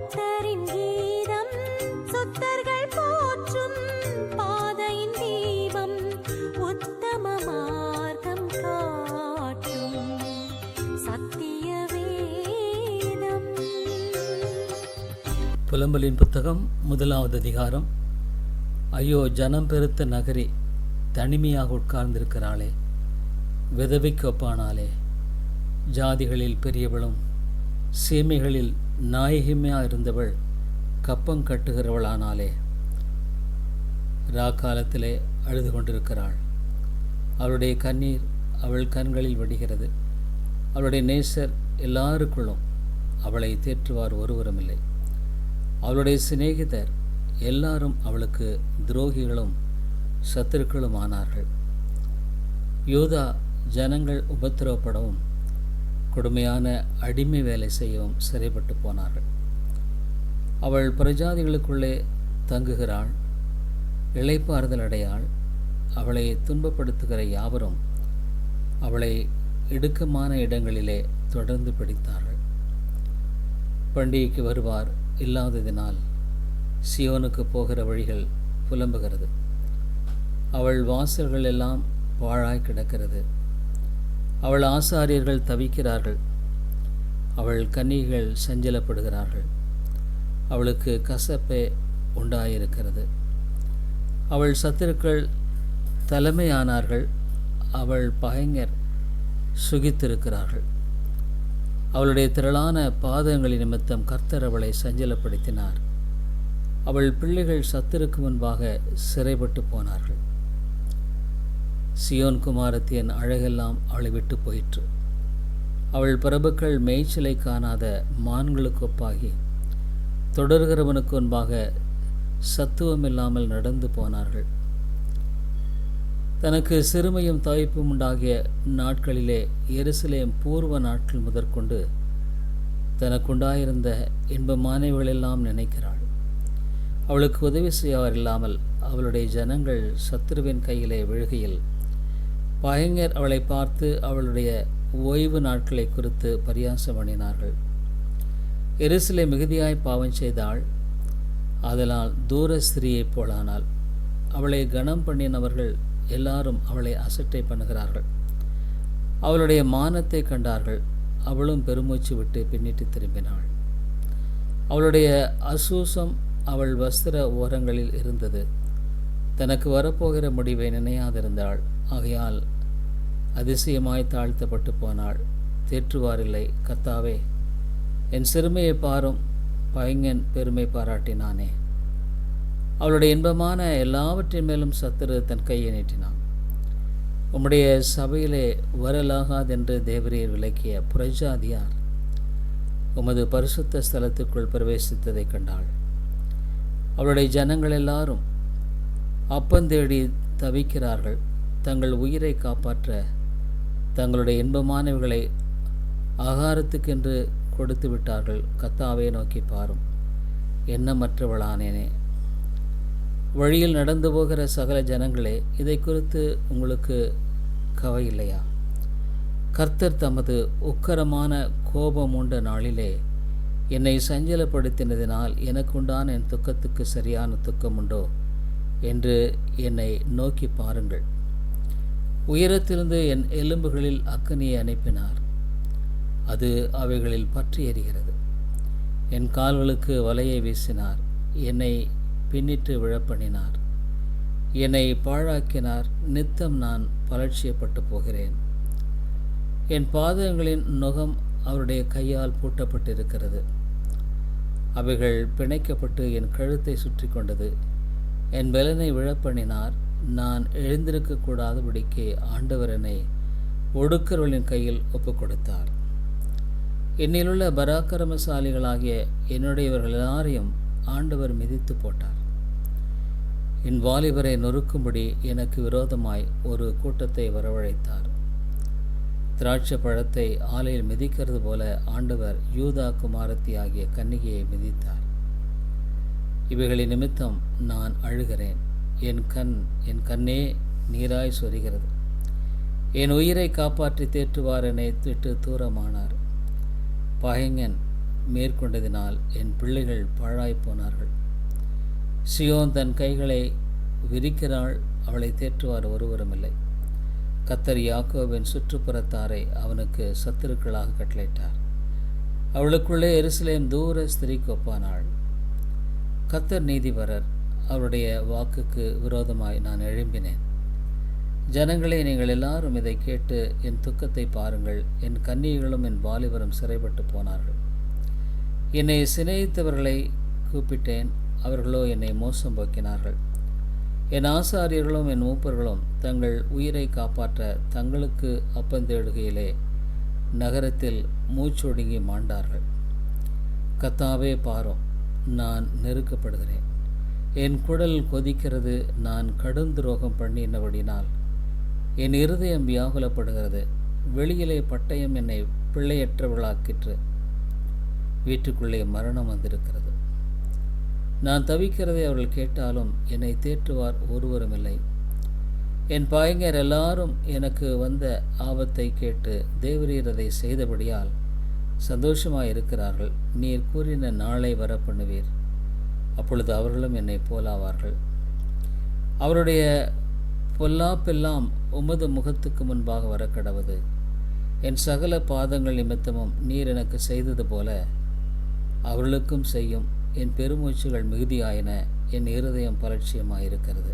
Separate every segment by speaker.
Speaker 1: புத்தரின் கீதம் சுத்தர்கள் போற்றும் பாதையின் தீபம் உத்தம மார்க்கம் காட்டும் சத்திய வேதம்.
Speaker 2: புலம்பலின் புத்தகம் முதலாவது அதிகாரம். ஐயோ ஜனம் பெருத்த நகரி தனிமையாக உட்கார்ந்திருக்கிறாளே விதவைக்கு ஒப்பானாலே ஜாதிகளில் பெரியவளும் சீமைகளில் நாயகிமையாக இருந்தவள் கப்பம் கட்டுகிறவளானாலே ராக்காலத்திலே அழுது கொண்டிருக்கிறாள். அவளுடைய கண்ணீர் அவள் கண்களில் வடிகிறது. அவளுடைய நேசர் எல்லாருக்குள்ளும் அவளை தேற்றுவார் ஒருவருமில்லை. அவளுடைய சிநேகிதர் எல்லாரும் அவளுக்கு துரோகிகளும் சத்துருக்களும் ஆனார்கள். யூதா ஜனங்கள் உபத்திரவப்படவும் கொடுமையான அடிமை வேலை செய்யவும் சிறைப்பட்டு போனார்கள். அவள் பிரஜாதிகளுக்குள்ளே தங்குகிறாள் இழைப்பாறுதல் அடையாள் அவளை துன்பப்படுத்துகிற யாவரும் அவளை இடுக்கமான இடங்களிலே தொடர்ந்து பிடித்தார்கள். பண்டிகைக்கு வருவார் இல்லாததினால் சியோனுக்கு போகிற வழிகள் புலம்புகிறது. அவள் வாசல்கள் எல்லாம் பாழாய் கிடக்கிறது. அவள் ஆசாரியர்கள் தவிக்கிறார்கள். அவள் கன்னிகள் சஞ்சலப்படுகிறார்கள். அவளுக்கு கசப்பே உண்டாயிருக்கிறது. அவள் சத்துருக்கள் தலைமையானார்கள். அவள் பகைஞர் சுகித்திருக்கிறார்கள். அவளுடைய திரளான பாதங்களின் நிமித்தம் கர்த்தர் அவளை சஞ்சலப்படுத்தினார். அவள் பிள்ளைகள் சத்திற்கு முன்பாக சிறைப்பட்டு போனார்கள். சியோன் குமாரத்தின் அழகெல்லாம் அவளை விட்டு போயிற்று. அவள் பிரபுக்கள் மேய்ச்சலை காணாத மான்களுக்கு ஒப்பாகி தொடர்கிறவனுக்கு முன்பாக சத்துவமில்லாமல் நடந்து போனார்கள். தனக்கு சிறுமையும் தவிப்பும் உண்டாகிய நாட்களிலே எருசலேம் பூர்வ நாட்கள் முதற்கொண்டு தனக்குண்டாயிருந்த இன்பமானவைகளெல்லாம் நினைக்கிறாள். அவளுக்கு உதவி செய்யவர் இல்லாமல் அவளுடைய ஜனங்கள் சத்ருவின் கையிலே விழுகையில் பகைஞர் அவளை பார்த்து அவளுடைய ஓய்வு நாட்களை குறித்து பரியாசம் பண்ணினார்கள். எரிசிலை மிகுதியாய் பாவம் செய்தாள் அதனால் தூர ஸ்திரியைப் போலானாள் அவளை கனம் பண்ணினவர்கள் எல்லாரும் அவளை அசட்டை பண்ணுகிறார்கள். அவளுடைய மானத்தை கண்டார்கள். அவளும் பெருமூச்சு விட்டு பின்னிட்டு திரும்பினாள். அவளுடைய அசூசம் அவள் வஸ்திர ஓரங்களில் இருந்தது. தனக்கு வரப்போகிற முடிவை நினையாதிருந்தாள். ஆகையால் அதிசயமாய் தாழ்த்தப்பட்டு போனாள். தேற்றுவாரில்லை கத்தாவே என் சிறுமையை பாரும் பைங்கன் பெருமை பாராட்டினானே. அவளுடைய இன்பமான எல்லாவற்றின் மேலும் சத்துரு தன் கையை நீட்டினான். உம்முடைய சபையிலே வரலாகாதென்று தேவரீர் விளக்கிய புரஜாதியார் உமது பரிசுத்த ஸ்தலத்துக்குள் பிரவேசித்ததை கண்டாள். அவளுடைய ஜனங்கள் எல்லாரும் அப்பந்தேடி தவிக்கிறார்கள். தங்கள் உயிரை காப்பாற்ற தங்களுடைய இன்பமானவைகளை ஆகாரத்துக்கென்று கொடுத்து விட்டார்கள் கத்தாவை நோக்கி பாரும். எண்ணமற்றவளானேனே. வழியில் நடந்து போகிற சகல ஜனங்களே இதை குறித்து உங்களுக்கு கவை இல்லையா கர்த்தர் தமது உக்கரமான கோபம் உண்ட நாளிலே என்னை சஞ்சலப்படுத்தினதினால் எனக்குண்டான என் துக்கத்துக்கு சரியான துக்கம் உண்டோ என்று என்னை நோக்கி பாருங்கள். உயரத்திலிருந்து என் எலும்புகளில் அக்கனியை அனுப்பினார். அது அவைகளில் பற்றி எறிகிறது என் கால்களுக்கு வலையை வீசினார். என்னை பின்னிட்டு விழப்பண்ணினார். என்னை பாழாக்கினார். நித்தம் நான் பலட்சியப்பட்டு போகிறேன். என் பாதங்களின் நுகம் அவருடைய கையால் பூட்டப்பட்டிருக்கிறது. அவைகள் பிணைக்கப்பட்டு என் கழுத்தை சுற்றி கொண்டது. என் பலனை விழப்பண்ணினார் நான் எழுந்திருக்கக்கூடாதபடிக்கு ஆண்டவர் என்னை கையில் ஒப்புக் கொடுத்தார் என்னிலுள்ள பராக்கிரமசாலிகளாகிய என்னுடையவர்கள் எல்லாரையும் ஆண்டவர் மிதித்து போட்டார். என் வாலிபரை நொறுக்கும்படி எனக்கு விரோதமாய் ஒரு கூட்டத்தை வரவழைத்தார். திராட்சை பழத்தை ஆலையில் மிதிக்கிறது போல ஆண்டவர் யூதா குமாரத்தி ஆகிய கன்னிகையை மிதித்தார். இவைகளின் நிமித்தம் நான் அழுகிறேன். என் கண் என் கண்ணே நீராய் சொரிகிறது. என் உயிரை காப்பாற்றி தேற்றுவார் என்னை திட்டு தூரமானார். பகைஞன் மேற்கொண்டதினால் என் பிள்ளைகள் பாழாய் போனார்கள். சியோன் தன் கைகளை விரிக்கிறாள் அவளை தேற்றுவார் ஒருவருமில்லை. கத்தர் யாக்கோவின் சுற்றுப்புறத்தாரை அவனுக்கு சத்துருக்களாக கட்டளையிட்டார். அவளுக்குள்ளே எருசலேம் தூர ஸ்திரீக்கு ஒப்பானாள். கத்தர் நீதிபரர் அவருடைய வாக்குக்கு விரோதமாய் நான் எழும்பினேன். ஜனங்களே நீங்கள் எல்லாரும் இதை கேட்டு என் துக்கத்தை பாருங்கள். என் கன்னிகளும் என் வாலிபரும் சிறைப்பட்டு போனார்கள். என்னை சிநேகித்தவர்களை கூப்பிட்டேன். அவர்களோ என்னை மோசம் போக்கினார்கள். என் ஆசாரியர்களும் என் மூப்பர்களும் தங்கள் உயிரை காப்பாற்ற தங்களுக்கு அப்பந்தேடுகையிலே நகரத்தில் மூச்சொடுங்கி மாண்டார்கள். கத்தாவே பாரும். நான் நெருக்கப்படுகிறேன். என் குடல் கொதிக்கிறது நான் கடும் துரோகம் பண்ணினபடினால் என் இருதயம் வியாகுலப்படுகிறது வெளியிலே பட்டயம் என்னை பிள்ளையற்றவளாக்கிற்று வீட்டுக்குள்ளே மரணம் வந்திருக்கிறது. நான் தவிக்கிறதை அவர்கள் கேட்டாலும் என்னை தேற்றுவார் ஒருவரும் இல்லை. என் பாயங்கர் எல்லாரும் எனக்கு வந்த ஆபத்தை கேட்டு தேவரீரதை செய்தபடியால் சந்தோஷமாக இருக்கிறார்கள் நீர் கூறின நாளை வர பண்ணுவீர் அப்பொழுது அவர்களும் என்னை போலாவார்கள். அவருடைய பொல்லாப்பெல்லாம் உமது முகத்துக்கு முன்பாக வர கடவுது என் சகல பாதங்கள் நிமித்தமும் நீர் எனக்கு செய்தது போல அவர்களுக்கும் செய்யும். என் பெருமூச்சுகள் மிகுதியாயின. என் இருதயம் பலட்சியமாக இருக்கிறது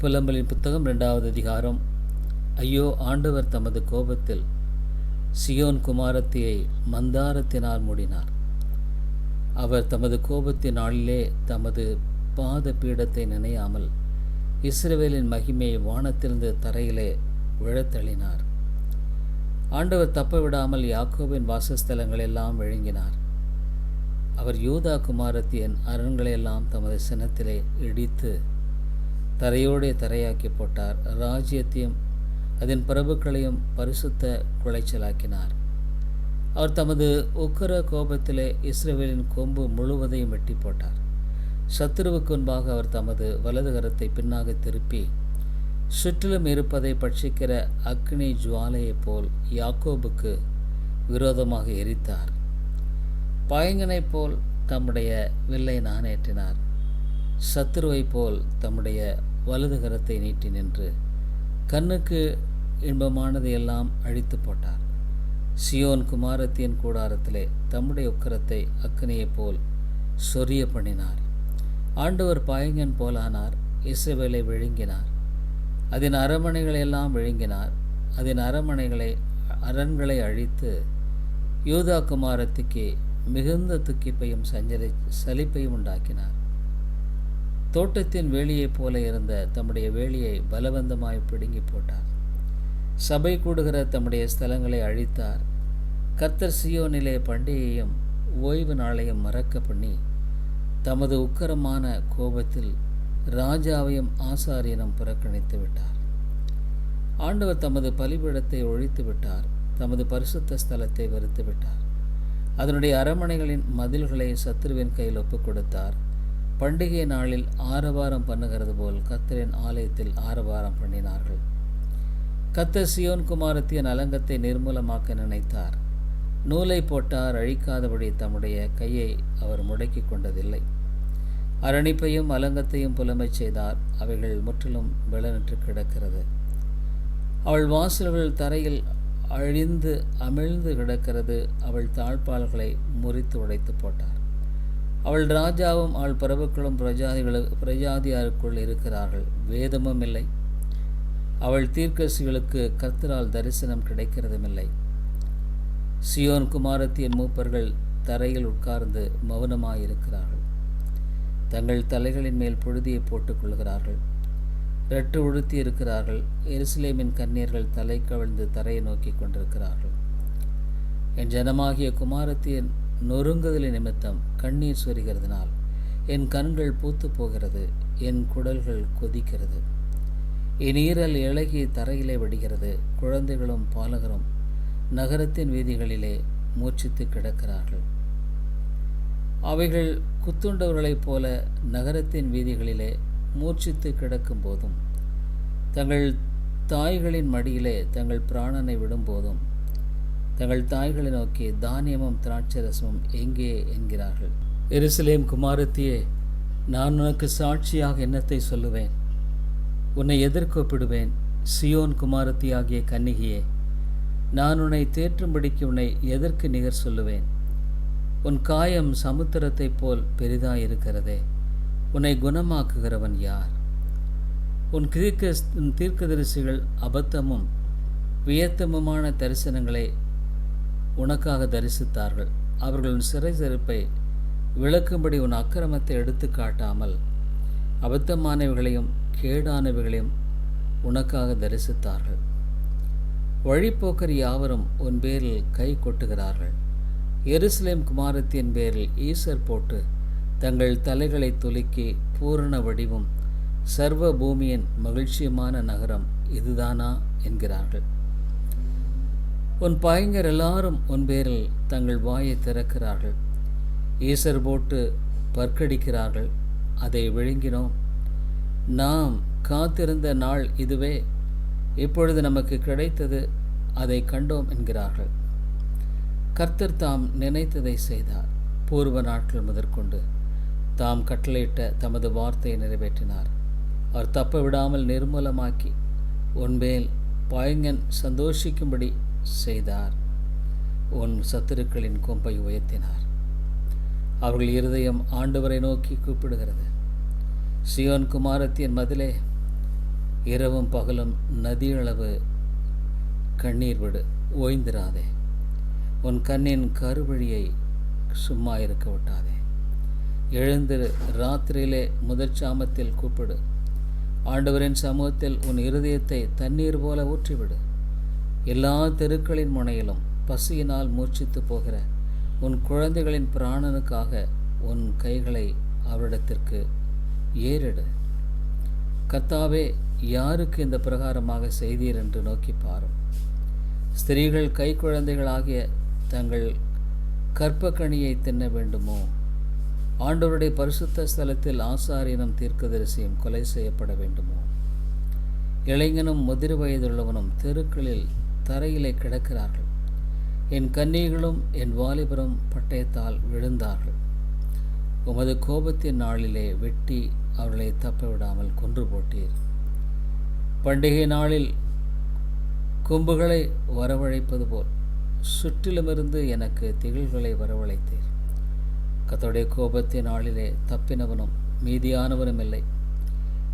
Speaker 2: புலம்பலின் புத்தகம் ரெண்டாவது அதிகாரம். ஐயோ ஆண்டவர் தமது கோபத்தில் சியோன் குமாரத்தியை மந்தாரத்தினால் மூடினார். அவர் தமது கோபத்தின் நாளிலே தமது பாத பீடத்தை நினையாமல் இஸ்ரவேலின் மகிமையை வானத்திலிருந்து தரையிலே விழத்தள்ளினார். ஆண்டவர் தப்ப விடாமல் யாக்கோவின் வாசஸ்தலங்கள் எல்லாம் விழுங்கினார். அவர் யூதா குமாரத்தியின் அரண்களையெல்லாம் தமது சினத்திலே இடித்து தரையோடே தரையாக்கி போட்டார். ராஜ்யத்தையும் அதன் பிரபுக்களையும் பரிசுத்த குலைச்சலாக்கினார். அவர் தமது உக்கர கோபத்திலே இஸ்ரேவேலின் கொம்பு முழுவதையும் வெட்டி போட்டார் சத்துருவுக்கு முன்பாக அவர் தமது வலது கரத்தை பின்னாக திருப்பி சுற்றிலும் இருப்பதை பட்சிக்கிற அக்னி ஜுவாலையைப் போல் யாக்கோபுக்கு விரோதமாக எரித்தார். பயங்கனைப் போல் தம்முடைய வில்லை நானேற்றினார். சத்துருவைப் போல் தம்முடைய வலது கரத்தை நீட்டி நின்று கண்ணுக்கு இன்பமானதையெல்லாம் அழித்து போட்டார். சியோன் குமாரத்தின் கூடாரத்திலே தம்முடைய உக்கரத்தை அக்னியைப் போல் சொரிய பண்ணினார். ஆண்டவர் பாயங்கன் போலானார் இசைவேலை விழுங்கினார். அதன் அரமனைகளை எல்லாம் விழுங்கினார். அதன் அரமனைகளை அரண்களை அழித்து யூதா குமாரத்துக்கு மிகுந்த துக்கிப்பையும் சஞ்சரி சலிப்பையும் உண்டாக்கினார். தோட்டத்தின் வேலியைப் போல இருந்த தம்முடைய வேலியை பலவந்தமாய் பிடுங்கி போட்டார். சபை கூடுகிற தம்முடைய ஸ்தலங்களை அழித்தார். கர்த்தர் சியோனிலே பண்டிகையும் ஓய்வு நாளையும் மறக்க பண்ணி தமது உக்கரமான கோபத்தில் ராஜாவையும் ஆசாரியனும் புறக்கணித்து விட்டார். ஆண்டவர் தமது பலிபீடத்தை ஒழித்து விட்டார். தமது பரிசுத்த ஸ்தலத்தை வெறுத்து விட்டார். அதனுடைய அரமனைகளின் மதில்களை சத்ருவின் கையில் ஒப்புக் கொடுத்தார். பண்டிகை நாளில் ஆரவாரம் பண்ணுகிறது போல் கத்தரின் ஆலயத்தில் ஆரவாரம் பண்ணினார்கள். கத்தர் சியோன் குமாரத்தின் அலங்கத்தை நிர்மூலமாக்க நினைத்தார். நூலை போட்டார் அழிக்காதபடி தம்முடைய கையை அவர் முடக்கி கொண்டதில்லை. அரணிப்பையும் அலங்கத்தையும் புலமைச் செய்தார் அவைகள் முற்றிலும் விளநின்று கிடக்கிறது. அவள் வாசல்கள் தரையில் அழிந்து அமிழ்ந்து கிடக்கிறது அவள் தாழ்பால்களை முறித்து உடைத்து போட்டார் அவள் ராஜாவும் அவள் பிரபுக்களும் பிரஜாதிகளு பிரஜாதியாருக்குள் இருக்கிறார்கள். வேதமும் இல்லை அவள் தீர்க்கசிகளுக்கு கர்த்தரால் தரிசனம் கிடைக்கிறதுமில்லை. சியோன் குமாரத்தியின் மூப்பர்கள் தரையில் உட்கார்ந்து மௌனமாயிருக்கிறார்கள். தங்கள் தலைகளின் மேல் புழுதியை போட்டுக் கொள்கிறார்கள். ரெட்டு உடுத்தி இருக்கிறார்கள். எருசலேமின் கண்ணீர்கள் தலை கவிழ்ந்து தரையை நோக்கி கொண்டிருக்கிறார்கள். என் ஜனமாகிய குமாரத்தின் நொறுங்குதலை நிமித்தம் கண்ணீர் சொரிகிறதுனால் என் கண்கள் பூத்து போகிறது என் குடல்கள் கொதிக்கிறது. என் ஈரல் இழகி தரையிலே வடிகிறது குழந்தைகளும் பாலகரும் நகரத்தின் வீதிகளிலே மூச்சித்து கிடக்கிறார்கள். அவைகள் குத்துண்டவர்களைப் போல நகரத்தின் வீதிகளிலே மூச்சித்து கிடக்கும் போதும் தங்கள் தாய்களின் மடியிலே தங்கள் பிராணனை விடும்போதும் தங்கள் தாய்களை நோக்கி தானியமும் திராட்சரசமும் எங்கே என்கிறார்கள்? எருசலேம் குமாரத்தியே நான் உனக்கு சாட்சியாக என்னத்தை சொல்லுவேன்? உன்னை எதிர்கொப்பிடுவேன் சியோன் குமாரத்தி ஆகிய கன்னிகையே. நான் உன்னை தேற்றும்படிக்கு உன்னை எதற்கு நிகர் சொல்லுவேன்? உன் காயம் சமுத்திரத்தைப் போல் பெரிதாயிருக்கிறதே உன்னை குணமாக்குகிறவன் யார்? உன் தீர்க்க உன் தீர்க்கதரிசிகள் அபத்தமும் வியத்தமுமான தரிசனங்களை உனக்காக தரிசித்தார்கள். அவர்களின் சிறை செருப்பை விளக்கும்படி உன் அக்கிரமத்தை எடுத்து காட்டாமல் அபத்தமானவைகளையும் கேடானவைகளையும் உனக்காக தரிசித்தார்கள். வழிப்போக்கர் யாவரும் உன் பேரில் கை கொட்டுகிறார்கள். எருசலேம் குமாரத்தின் பேரில் ஈசர் போட்டு தங்கள் தலைகளை துலுக்கி பூரண வடிவும் சர்வ பூமியின் மகிழ்ச்சியமான நகரம் இதுதானா? என்கிறார்கள். உன் பாயங்கர் எல்லாரும் உன் பேரில் தங்கள் வாயை திறக்கிறார்கள். ஈசர் போட்டு பற்கடிக்கிறார்கள். அதை விழுங்கினோம். நாம் காத்திருந்த நாள் இதுவே. இப்பொழுது நமக்கு கிடைத்தது அதை கண்டோம் என்கிறார்கள். கர்த்தர் தாம் நினைத்ததை செய்தார். பூர்வ நாட்கள் முதற்கொண்டு தாம் கட்டளையிட்ட தமது வார்த்தையை நிறைவேற்றினார். அவர் தப்ப விடாமல் நிர்மூலமாக்கி உன்மேல் பயங்கன் சந்தோஷிக்கும்படி செய்தார். உன் சத்துருக்களின் கொம்பை உயர்த்தினார். அவர்கள் இருதயம் ஆண்டவரை நோக்கி கூப்பிடுகிறது. சியோன் குமாரத்தின் மதிலே இரவும் பகலும் நதியளவு கண்ணீர் விடு ஓய்ந்திராதே. உன் கண்ணின் கருவழியை சும்மா இருக்க விட்டாதே. எழுந்திரு ராத்திரியிலே முதற் சாமத்தில் கூப்பிடு. ஆண்டவரின் சமூகத்தில் உன் இருதயத்தை தண்ணீர் போல ஊற்றிவிடு. எல்லா தெருக்களின் முனையிலும் பசியினால் மூர்ச்சித்து போகிற உன் குழந்தைகளின் பிராணனுக்காக உன் கைகளை அவரிடத்திற்கு ஏறிடு. கர்த்தாவே யாருக்கு இந்த பிரகாரமாக செய்தீர் என்று நோக்கி பாரும். ஸ்திரீகள் கை குழந்தைகளாகிய தங்கள் கற்பக்கணியை தின்ன வேண்டுமோ? ஆண்டவருடைய பரிசுத்த ஸ்தலத்தில் ஆசாரியனும் தீர்க்கதரிசியும் கொலை செய்யப்பட வேண்டுமோ? இளைஞனும் முதிர் வயதுள்ளவனும் தெருக்களில் தரையிலே கிடக்கிறார்கள். என் கன்னிகளும் என் வாலிபரும் பட்டயத்தால் விழுந்தார்கள். உமது கோபத்தின் நாளிலே வெட்டி அவர்களை தப்ப விடாமல் கொன்று போட்டீர். பண்டிகை நாளில் கொம்புகளை வரவழைப்பது போல் சுற்றிலுமிருந்து எனக்கு திகில்களை வரவழைத்தீர். கத்தோடைய கோபத்தின் நாளிலே தப்பினவனும் மீதியானவனும் இல்லை.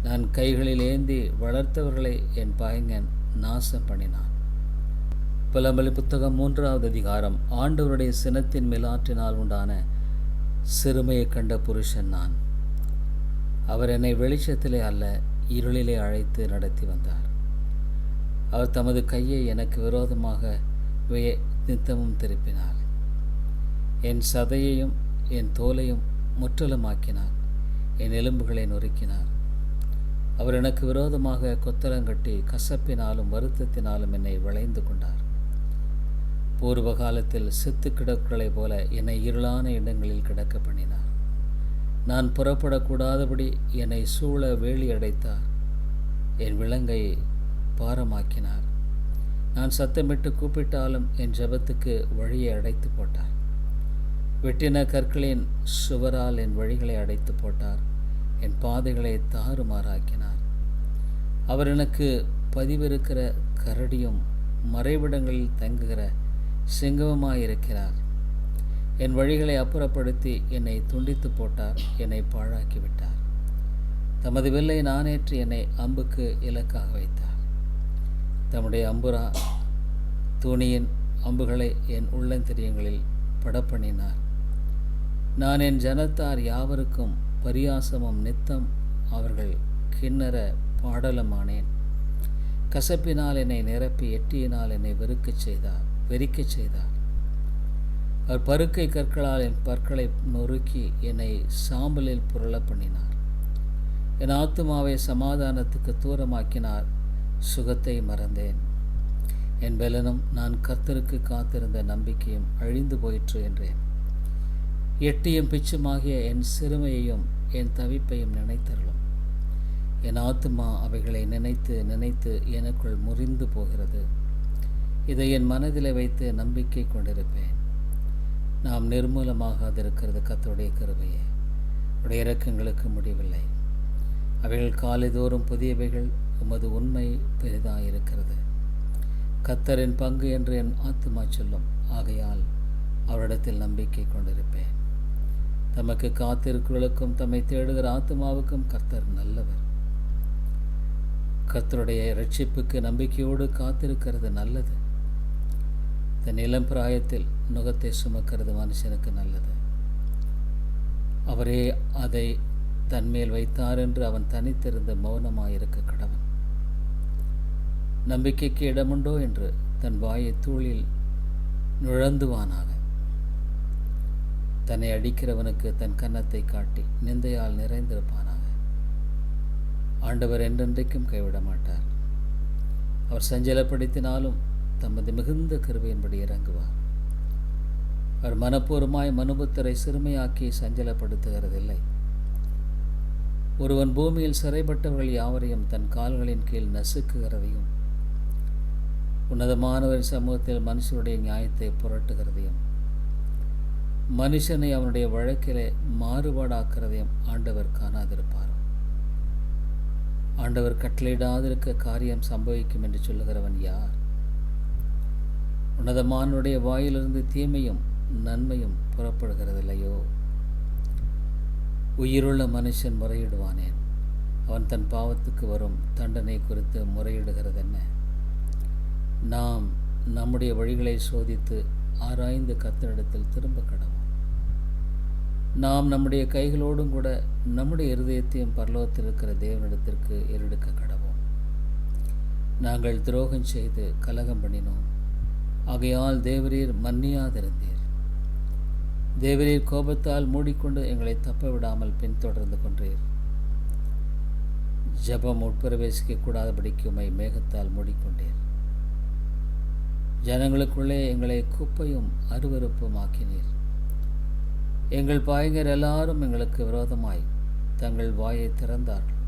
Speaker 2: நான் கைகளில் ஏந்தி வளர்த்தவர்களை என் பயங்கன் நாசம் பண்ணினான். புலம்பலி புத்தகம் மூன்றாவது அதிகாரம். ஆண்டவருடைய சினத்தின் மேலாற்றினால் உண்டான சிறுமையை கண்ட புருஷன் நான். அவர் என்னை வெளிச்சத்திலே அல்ல இருளிலே அழைத்து நடத்தி வந்தார். அவர் தமது கையை எனக்கு விரோதமாக வே நித்தமும் திருப்பினார். என் சதையையும் என் தோலையும் முற்றலுமாக்கினார். என் எலும்புகளை நொறுக்கினார். அவர் எனக்கு விரோதமாக கொத்தலங்கட்டி கசப்பினாலும் வருத்தத்தினாலும் என்னை விளைந்து கொண்டார். பூர்வ காலத்தில் செத்து கிடக்களைப் போல என்னை இருளான இடங்களில் கிடக்க பண்ணினார். நான் புறப்படக்கூடாதபடி என்னை சூழ வேலி அடைத்தார். என் விலங்கை பாரமாக்கினார். நான் சத்தமிட்டு கூப்பிட்டாலும் என் ஜபத்துக்கு வழியை அடைத்து போட்டார். வெட்டின கற்களின் சுவரால் என் வழிகளை அடைத்து போட்டார். என் பாதைகளை தாறுமாறாக்கினார். அவர் எனக்கு பதிவிருக்கிற கரடியும் மறைவிடங்களில் தங்குகிற சிங்கமுமாயிருக்கிறார். என் வழிகளை அப்புறப்படுத்தி என்னை துண்டித்து போட்டார் என்னை பாழாக்கிவிட்டார். தமது வில்லை நானேற்று என்னை அம்புக்கு இலக்காக வைத்தார். தம்முடைய அம்புரா துணியின் அம்புகளை என் உள்ளந்திரியங்களில் படப்பண்ணினார் நான் என் ஜனத்தார் யாவருக்கும் பரியாசமும் நித்தம் அவர்கள் கிண்ணற பாடலமானேன். கசப்பினால் என்னை நிரப்பி எட்டியினால் என்னை வெறுக்கச் செய்தார். வெறிக்கச் செய்தார். அவர் பருக்கை கற்களால் என் பற்களை நொறுக்கி என்னை சாம்பலில் புரள பண்ணினார். என் ஆத்துமாவை சமாதானத்துக்கு தூரமாக்கினார். சுகத்தை மறந்தேன். என் பலனும் நான் கர்த்தருக்கு காத்திருந்த நம்பிக்கையும் அழிந்து போயிற்று என்றேன். எட்டியும் பிச்சுமாகிய என் சிறுமையையும் என் தவிப்பையும் நினைத்தருளும். என் ஆத்துமா அவைகளை நினைத்து நினைத்து எனக்குள் முறிந்து போகிறது. இதை என் மனதில் வைத்து நம்பிக்கை கொண்டிருப்பேன். நாம் நிர்மூலமாகாதிருக்கிறது கத்தருடைய கருவையே உடைய இறக்கங்களுக்கு முடிவில்லை. அவைகள் காலைதோறும் புதியவைகள் உமது உண்மை பெரிதாயிருக்கிறது. கத்தரின் பங்கு என்று என் ஆத்துமா சொல்லும். ஆகையால் அவரிடத்தில் நம்பிக்கை கொண்டிருப்பேன். தமக்கு காத்திருக்கிறவர்களுக்கும் தம்மை தேடுகிற ஆத்மாவுக்கும் கர்த்தர் நல்லவர். கர்த்தருடைய ரட்சிப்புக்கு நம்பிக்கையோடு காத்திருக்கிறது நல்லது. தன் இளம் பிராயத்தில் நுகத்தை சுமக்கிறது மனுஷனுக்கு நல்லது. அவரே அதை தன்மேல் வைத்தார் என்று அவன் தனித்திருந்து மௌனமாயிருக்க கடவன். நம்பிக்கைக்கு இடமுண்டோ என்று தன் வாயை தூளில் நுழந்துவானாக. தன்னை அடிக்கிறவனுக்கு தன் கன்னத்தை காட்டி நிந்தையால் நிறைந்திருப்பானாக. ஆண்டவர் என்றென்றைக்கும் கைவிட மாட்டார் அவர் சஞ்சலப்படுத்தினாலும் தமது மிகுந்த கருவையின்படி இறங்குவார். அவர் மனப்பூர்வமாய் மனுபுத்தரை சிறுமையாக்கி சஞ்சலப்படுத்துகிறதில்லை. ஒருவன் பூமியில் சிறைப்பட்டவர்கள் யாவரையும் தன் கால்களின் கீழ் நசுக்குகிறதையும் உன்னதமானவர் சமூகத்தில் மனுஷனுடைய நியாயத்தை புரட்டுகிறதையும் மனுஷனை அவனுடைய வழக்கிலே மாறுபாடாக்கிறதையும் ஆண்டவர் காணாதிருப்பார். ஆண்டவர் கட்டளையிடாதிருக்க காரியம் சம்பவிக்கும் என்று சொல்லுகிறவன் யார்? உன்னதமானுடைய வாயிலிருந்து தீமையும் நன்மையும் புறப்படுகிறதில்லையோ? உயிருள்ள மனுஷன் முறையிடுவானேன் அவன் தன் பாவத்துக்கு வரும் தண்டனை குறித்து முறையிடுகிறது என்ன நாம் நம்முடைய வழிகளை சோதித்து ஆராய்ந்து கத்தரிடத்தில் திரும்ப கடவோம். நாம் நம்முடைய கைகளோடும் கூட நம்முடைய இருதயத்தையும் பரலோகத்தில் இருக்கிற தேவனிடத்திற்கு ஏறெடுக்க கடவோம். நாங்கள் துரோகம் செய்து கலகம் பண்ணினோம். ஆகையால் தேவரீர் மன்னியாதிருந்தீர். தேவரீர் கோபத்தால் மூடிக்கொண்டு எங்களை தப்ப விடாமல் பின்தொடர்ந்து கொன்றீர். ஜபம் உட்பிரவேசிக்க கூடாதபடிக்கு உமை மேகத்தால் மூடிக்கொண்டீர். ஜனங்களுக்குள்ளே எங்களை குப்பையும் அருவருப்பும் ஆக்கினீர் எங்கள் பாயங்கர் எல்லாரும் எங்களுக்கு விரோதமாய் தங்கள் வாயை திறந்தார்கள்.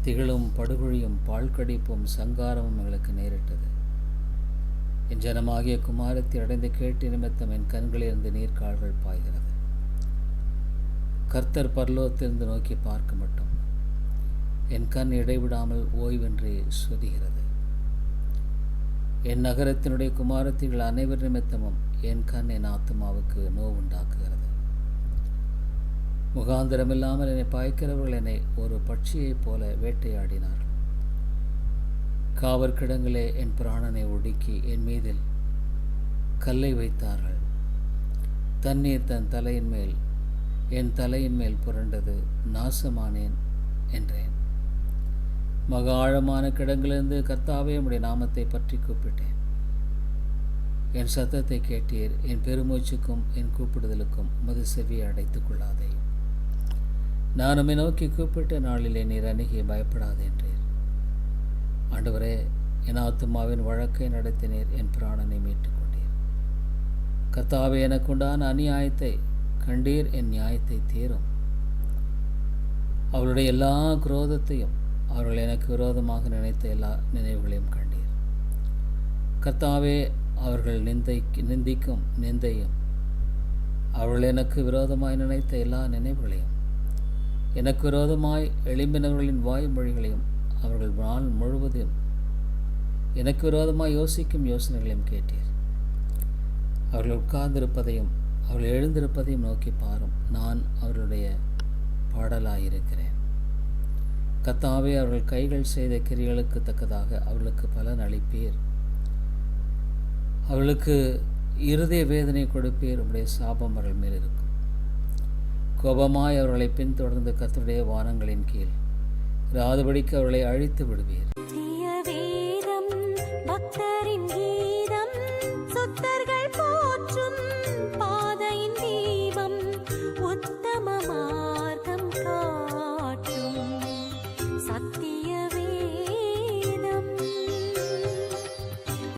Speaker 2: திகழும் படுகொழியும் பால்கடிப்பும் சங்காரமும் எங்களுக்கு நேரிட்டது. என் ஜனமாகிய குமாரத்தை அடைந்து கேட்டு நிமித்தம் என் கண்களிலிருந்து நீர்க்கால்கள் பாய்கிறது. கர்த்தர் பரலோகத்திலிருந்து நோக்கி பார்க்க மட்டும். என் கண் இடைவிடாமல் ஓய்வின்றி சுதிகிறது. என் நகரத்தினுடைய குமாரத்திகள் அனைவர் நிமித்தமும் என் கண் என் ஆத்மாவுக்கு நோவுண்டாக்குகிறது. முகாந்திரமில்லாமல் என்னை பாய்க்கிறவர்கள் என்னை ஒரு பட்சியைப் போல வேட்டையாடினார்கள். காவற்கிடங்களே என் பிராணனை ஒடுக்கி என் மீதில் கல்லை வைத்தார்கள். தண்ணீர் தன் தலையின் மேல் என் தலையின் மேல் புரண்டது நாசமானேன் என்றேன். மக ஆழமான கிடங்கிலிருந்து கர்த்தாவே உடைய நாமத்தை பற்றி கூப்பிட்டேன். என் சத்தத்தை கேட்டீர் என் பெருமூச்சுக்கும் என் கூப்பிடுதலுக்கும் உமது செவியை அடைத்துக் கொள்ளாதே. நான் உம்மை நோக்கி கூப்பிட்ட நாளிலே நீர் அணுகி பயப்படாதே என்றேன். ஆண்டவரே என் ஆத்துமாவின் வழக்கை நடத்தினீர் என் பிராணனை மீட்டுக்கொண்டீர். கர்த்தாவே எனக்குண்டான அநியாயத்தை கண்டீர் என் நியாயத்தை தீரும். அவளுடைய எல்லா குரோதத்தையும் அவர்கள் எனக்கு விரோதமாக நினைத்த எல்லா நினைவுகளையும் கண்டீர். கர்த்தாவே அவர்கள் நிந்தை நிந்திக்கும் நிந்தையும் அவர்கள் எனக்கு விரோதமாய் நினைத்த எல்லா நினைவுகளையும் எனக்கு விரோதமாய் எழும்பினவர்களின் வாய்மொழிகளையும் அவர்கள் நாள் முழுவதும் எனக்கு விரோதமாய் யோசிக்கும் யோசனைகளையும் கேட்டீர். அவர்கள் உட்கார்ந்திருப்பதையும் அவர்கள் எழுந்திருப்பதையும் நோக்கி பாரும். நான் அவர்களுடைய பாடலாயிருக்கிறேன். கத்தாவே அவர்கள் கைகள் செய்த கிரிகளுக்கு தக்கதாக அவர்களுக்கு பலன் அளிப்பீர். அவர்களுக்கு இருதய வேதனை கொடுப்பீர். உடைய சாபம் அவர்கள் மேல் இருக்கும் கோபமாய் அவர்களை பின்தொடர்ந்து கத்தருடைய வானங்களின் கீழ். ராதுபடிக்கு அவர்களை அழித்து விடுவீர்.